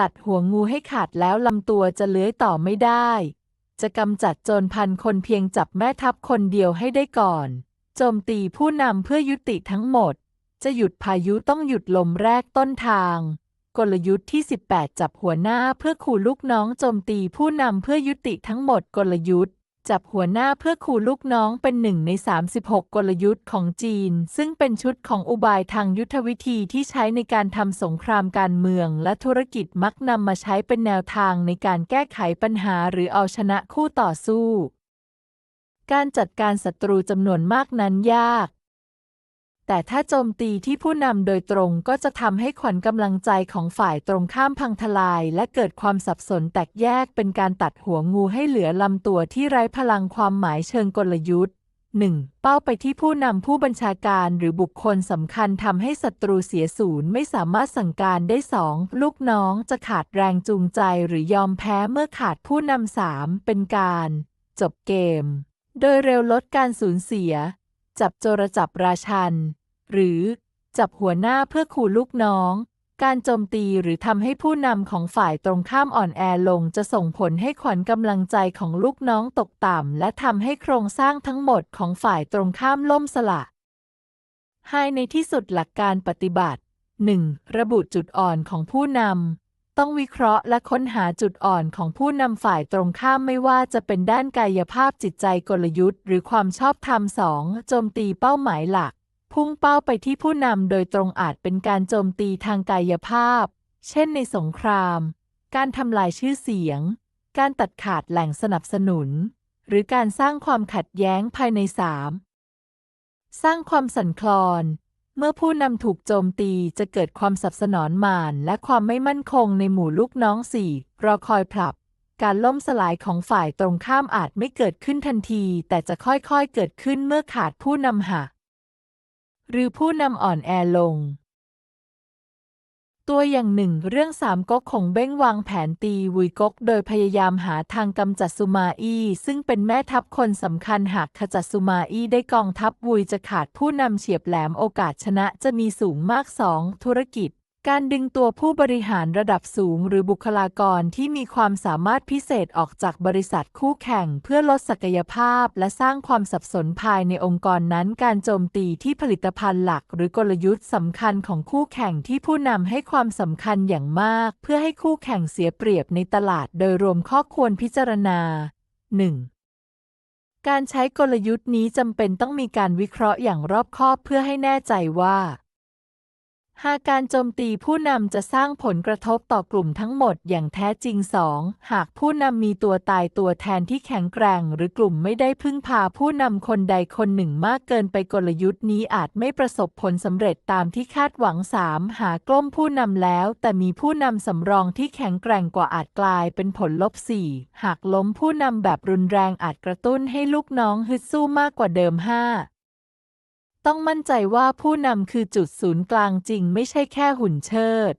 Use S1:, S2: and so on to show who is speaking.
S1: ตัดหัวงูให้ขาดแล้วลำตัวจะเลื้อยต่อไม่ได้ จะกำจัดโจรพันคนเพียงจับแม่ทัพคนเดียวให้ได้ก่อน โจมตีผู้นำเพื่อยุติทั้งหมด จะหยุดพายุต้องหยุดลมแรกต้นทาง กลยุทธ์ที่ 18 จับหัวหน้าเพื่อขู่ลูกน้องโจมตีผู้นำเพื่อยุติทั้งหมดกลยุทธ์ จับหัวหน้าเพื่อขู่ลูกน้องเป็นหนึ่งใน 36 กลยุทธ์ของจีน ซึ่งเป็นชุดของอุบายทางยุทธวิธีที่ใช้ในการทำสงครามการเมือง และธุรกิจมักนำมาใช้เป็นแนวทางในการแก้ไขปัญหาหรือเอาชนะคู่ต่อสู้ การจัดการศัตรูจำนวนมากนั้นยาก แต่ถ้าโจมตีที่ผู้นำโดยตรงก็จะทำให้ขวัญกำลังใจของฝ่ายตรงข้ามพังทลาย และเกิดความสับสนแตกแยกเป็นการตัดหัวงูให้เหลือลำตัวที่ไร้พลังความหมายเชิงกลยุทธ์ 1. เป้าไปที่ผู้นำผู้บัญชาการหรือบุคคลสำคัญทำให้ศัตรูเสียศูนย์ไม่สามารถสั่งการได้ 2. ลูกน้องจะขาดแรงจูงใจหรือยอมแพ้เมื่อขาดผู้นำสามเป็นการ จบเกม โดยเร็วลดการสูญเสีย จับโจรจับราชัน หรือจับหัวหน้าเพื่อขู่ลูกน้อง การโจมตีหรือทำให้ผู้นำของฝ่ายตรงข้ามอ่อนแอลงจะส่งผลให้ขวัญกำลังใจของลูกน้องตกต่ำ และทำให้โครงสร้างทั้งหมดของฝ่ายตรงข้ามล่มสละให้ในที่สุดหลักการปฏิบัติ 1. ระบุจุดอ่อนของผู้นำ ต้องวิเคราะห์และค้นหาจุดอ่อนของผู้นำฝ่ายตรงข้ามไม่ว่าจะเป็นด้านกายภาพจิตใจกลยุทธ์ หรือความชอบธรรมสองโจมตีเป้าหมายหลัก พุ่งเป้าไปที่ผู้นำโดยตรงอาจเป็นการโจมตีทางกายภาพ เช่นในสงคราม การทำลายชื่อเสียง การตัดขาดแหล่งสนับสนุน หรือการสร้างความขัดแย้งภายในสามสร้างความสั่นคลอน เมื่อผู้นำถูกโจมตีจะเกิดความสับสนอนมาน และความไม่มั่นคงในหมู่ลูกน้องสี่รอคอยผลับ การล่มสลายของฝ่ายตรงข้ามอาจไม่เกิดขึ้นทันที แต่จะค่อยๆเกิดขึ้นเมื่อขาดผู้นำหัก หรือผู้นำอ่อนแอลง ตัวอย่างหนึ่ง เรื่องสามก๊กของเบ้งวางแผนตีวุยก๊กโดยพยายามหาทางกำจัดซูมาอี้ซึ่งเป็นแม่ทัพคนสำคัญหากขจัดซูมาอี้ได้กองทัพวุยจะขาดผู้นำเฉียบแหลมโอกาสชนะจะมีสูงมากสองธุรกิจ การดึงตัวผู้บริหารระดับสูงหรือบุคลากรที่มีความสามารถพิเศษออกจากบริษัทคู่แข่งเพื่อลดศักยภาพและสร้างความสับสนภายในองค์กรนั้นการโจมตีที่ผลิตภัณฑ์หลักหรือกลยุทธ์สำคัญของคู่แข่งที่ผู้นำให้ความสำคัญอย่างมาก เพื่อให้คู่แข่งเสียเปรียบในตลาดโดยรวมข้อควรพิจารณา 1. การใช้กลยุทธ์นี้จำเป็นต้องมีการวิเคราะห์อย่างรอบคอบเพื่อให้แน่ใจว่า หากการโจมตีผู้นำจะสร้างผลกระทบต่อกลุ่มทั้งหมดอย่างแท้จริง 2. หากผู้นำมีตัวตายตัวแทนที่แข็งแกร่ง หรือกลุ่มไม่ได้พึ่งพาผู้นำคนใดคนหนึ่งมากเกินไปกลยุทธ์นี้อาจไม่ประสบผลสำเร็จตามที่คาดหวัง 3. หากล้มผู้นำแล้ว แต่มีผู้นำสำรองที่แข็งแกร่งกว่าอาจกลายเป็นผลลบ 4. หากล้มผู้นำแบบรุนแรงอาจกระตุ้นให้ลูกน้องฮึดสู้มากกว่าเดิม 5. ต้องมั่นใจว่าผู้นำคือจุดศูนย์กลางจริงไม่ใช่แค่หุ่นเชิด